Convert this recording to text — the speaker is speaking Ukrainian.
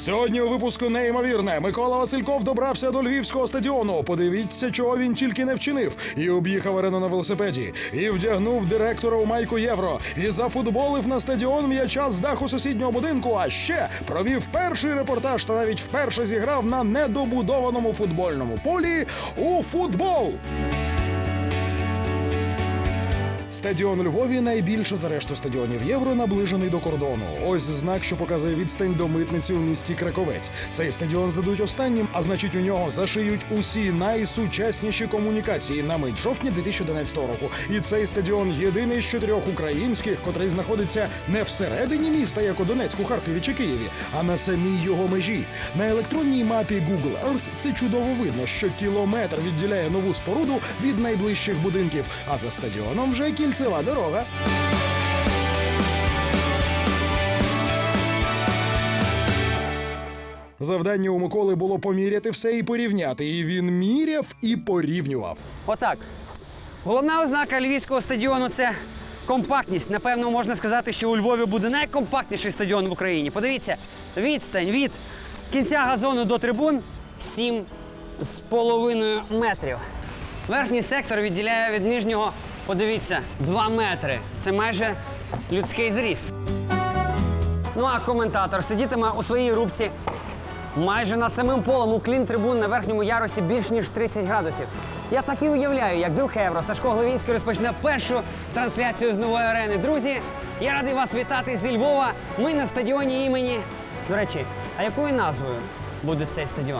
Сьогодні у випуску неймовірне. Микола Васильков добрався до львівського стадіону. Подивіться, чого він тільки не вчинив. І об'їхав арену на велосипеді, і вдягнув директора у майку євро, і зафутболив на стадіон м'яча з даху сусіднього будинку. А ще провів перший репортаж та навіть вперше зіграв на недобудованому футбольному полі у футбол. Стадіон Львові найбільше за решту стадіонів євро наближений до кордону. Ось знак, що показує відстань до митниці у місті Краковець. Цей стадіон здадуть останнім, а значить, у нього зашиють усі найсучасніші комунікації на мить жовтня 2011 року. І цей стадіон єдиний з чотирьох українських, котрий знаходиться не всередині міста, як у Донецьку, Харкові чи Києві, а на самій його межі. На електронній мапі Google Earth це чудово видно, що кілометр відділяє нову споруду від найближчих будинків. А за стадіоном вже кільцева дорога. Завдання у Миколи було поміряти все і порівняти. І він міряв і порівнював. Отак. Головна ознака львівського стадіону це компактність. Напевно, можна сказати, що у Львові буде найкомпактніший стадіон в Україні. Подивіться, відстань від кінця газону до трибун 7 з половиною метрів. Верхній сектор відділяє від нижнього, подивіться, 2 метри. Це майже людський зріст. Ну а коментатор сидітиме у своїй рубці майже над самим полом у клін трибун на верхньому ярусі більш ніж 30 градусів. Я так і уявляю, як друг Євро Сашко Гловінський розпочне першу трансляцію з нової арени. Друзі, я радий вас вітати зі Львова. Ми на стадіоні імені. До речі, а якою назвою буде цей стадіон?